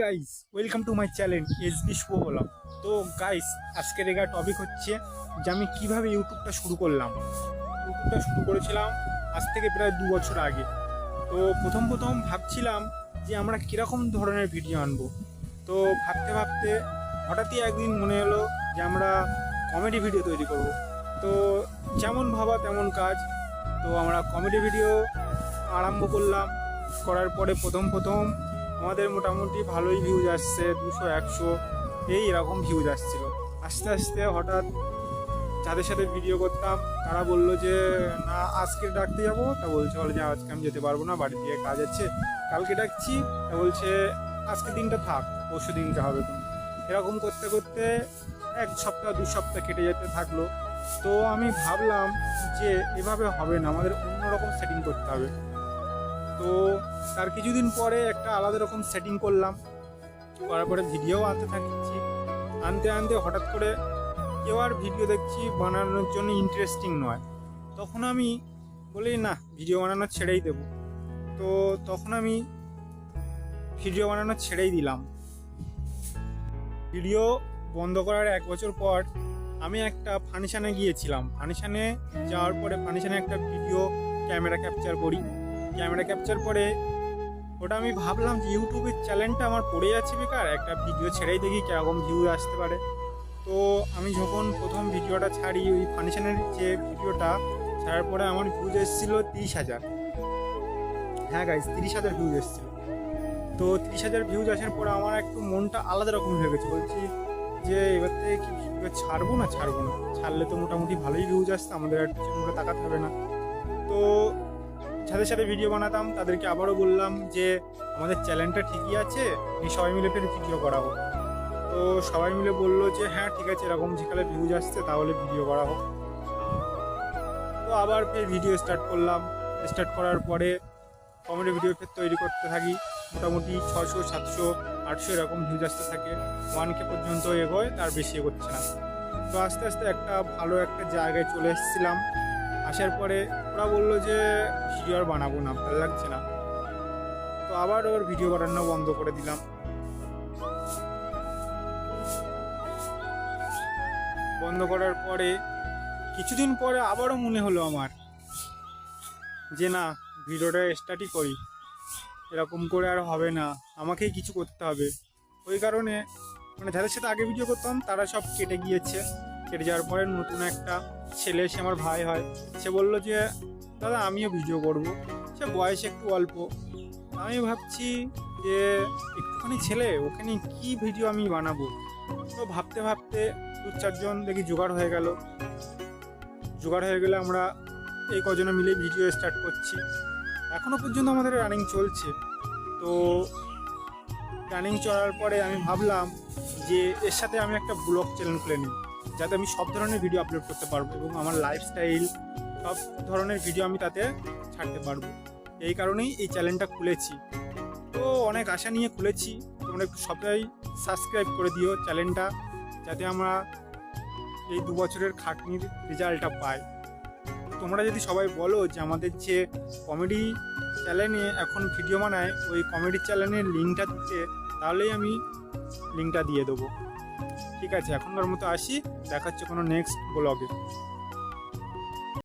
Guys welcome to my channel S B Shubho বললাম। তো guys আজকের এগা টপিক হচ্ছে যে আমি কীভাবে ইউটিউবটা শুরু করলাম। ইউটিউবটা শুরু করেছিলাম আজ থেকে প্রায় দু বছর আগে। তো প্রথম প্রথম ভাবছিলাম যে আমরা কীরকম ধরনের ভিডিও আনব। তো ভাবতে ভাবতে হঠাৎই একদিন মনে হলো যে আমরা কমেডি ভিডিও তৈরি করব। তো যেমন ভাবা তেমন কাজ। তো আমরা কমেডি ভিডিও আরম্ভ করলাম। করার পরে প্রথম প্রথম আমাদের মোটামুটি ভালোই ভিউজ আসছে, দুশো, একশো, এই এরকম ভিউজ আসছিল। আস্তে আস্তে হঠাৎ যাদের সাথে ভিডিও করতাম, তারা বলল যে, না, আজকে ডাকতে যাব। তা বলছে বলে যে, আজকে আমি যেতে পারব না, বাড়ি থেকে কাজ আছে, কালকে ডাকছি। তা বলছে, আজকে দিনটা থাক, পরশু দিনটা হবে তুমি এরকম করতে করতে এক সপ্তাহ, দু সপ্তাহ কেটে যেতে থাকল। তো আমি ভাবলাম যে, এভাবে হবে না, আমাদের অন্যরকম সেটিং করতে হবে। তো তার কিছুদিন পরে একটা আলাদা রকম সেটিং করলাম। করার পরে ভিডিও আনতে থাকছি। আনতে আনতে হঠাৎ করে কেউ আর ভিডিও দেখছি বানানোর জন্য ইন্টারেস্টিং নয়। তখন আমি বলি, না ভিডিও বানানো ছেড়েই দেবো। তো তখন আমি ভিডিও বানানো ছেড়েই দিলাম। ভিডিও বন্ধ করার এক বছর পর আমি একটা ফাংশানে গিয়েছিলাম। ফাংশানে যাওয়ার পরে ফাংশানে একটা ভিডিও ক্যামেরা ক্যাপচার করি। ক্যামেরা ক্যাপচার করে। ওটা আমি ভাবলাম যে ইউটিউবের চ্যানেলটা আমার পড়ে যাচ্ছে বেকার, একটা ভিডিও ছেড়েই দেখি কীরকম ভিউ আসতে পারে। তো আমি যখন প্রথম ভিডিওটা ছাড়ি, ওই ফাংশনের যে ভিডিওটা, ছাড়ার পরে আমার ভিউজ এসেছিল তিরিশ হাজার। হ্যাঁ গাইজ তিরিশ হাজার ভিউজ এসেছিল। তো তিরিশ হাজার ভিউজ আসার পরে আমার একটু মনটা আলাদা রকম হয়ে গেছে। বলছি যে এবার থেকে কি ছাড়বো না ছাড়বো না? ছাড়লে তো মোটামুটি ভালোই ভিউজ আসতো আমাদের আর পিছন তাকাতে হবে না। তো যাদের সাথে ভিডিও বানাতাম, তাদেরকে আবারও বললাম যে, আমাদের চ্যানেলটা ঠিকই আছে, এই সবাই মিলে ফের ভিডিও করা হোক তো সবাই মিলে বলল যে হ্যাঁ ঠিক আছে, এরকম যেখানে ভিউজ আসছে, তাহলে ভিডিও করা হোক তো আবার ফের ভিডিও স্টার্ট করলাম। স্টার্ট করার পরে কমেডি ভিডিও ফের তৈরি করতে থাকি। মোটামুটি ছশো সাতশো, আটশো এরকম ভিউজ আসতে থাকে। ওয়ান কে পর্যন্ত এগোয়, তার বেশি এগোচ্ছে না। তো আস্তে আস্তে একটা ভালো একটা জায়গায় চলে এসেছিলাম। আসার পরে ওরা বলল যে ভিডিও আর বানাবো না, ভালো লাগছে না। তো আবার ওর ভিডিও বানানো বন্ধ করে দিলাম। বন্ধ করার পরে কিছুদিন পরে আবারও মনে হলো আমার যে, না, ভিডিওটা স্টার্টই করি। এরকম করে আর হবে না। আমাকেই কিছু করতে হবে। ওই কারণে মানে যাদের সাথে আগে ভিডিও করতাম, তারা সব কেটে গিয়েছে। কেটে যাওয়ার পরে নতুন একটা ছেলে, সে আমার ভাই হয়। সে বলল যে, দাদা, আমিও ভিডিও করব। সে বয়স একটু অল্প। আমি ভাবছি যে, একটুখানি ছেলে ওখানে কি ভিডিও আমি বানাবো? তো ভাবতে ভাবতে দু চারজন দেখি জোগাড় হয়ে গেল। জোগাড় হয়ে গেলে আমরা এই কজনে মিলে ভিডিও স্টার্ট করছি। এখনও পর্যন্ত আমাদের রানিং চলছে। তো রানিং চলার পরে আমি ভাবলাম যে, এর সাথে আমি একটা ব্লগ চ্যানেল খুলে নিই। যাতে আমি সব ধরনের ভিডিও আপলোড করতে পারব এবং আমার লাইফস্টাইল সব ধরনের ভিডিও আমি তাতে ছাড়তে পারব। এই কারণেই এই চ্যানেলটা খুলেছি। তো অনেক আশা নিয়ে খুলেছি। তোমরা একটু সবাই সাবস্ক্রাইব করে দিও চ্যানেলটা যাতে আমরা এই দু বছরের খাটনির রেজাল্টটা পাই। তোমরা যদি সবাই বলো যে আমাদের যে কমেডি চ্যানেলে এখন ভিডিও বানায়, ওই কমেডি চ্যানেলের লিঙ্কটা দিতে, তাহলেই আমি লিঙ্কটা দিয়ে দেবো। ঠিক আছে এখনকার মতো আসি দেখাচ্ছে কোনো নেক্সট ব্লগে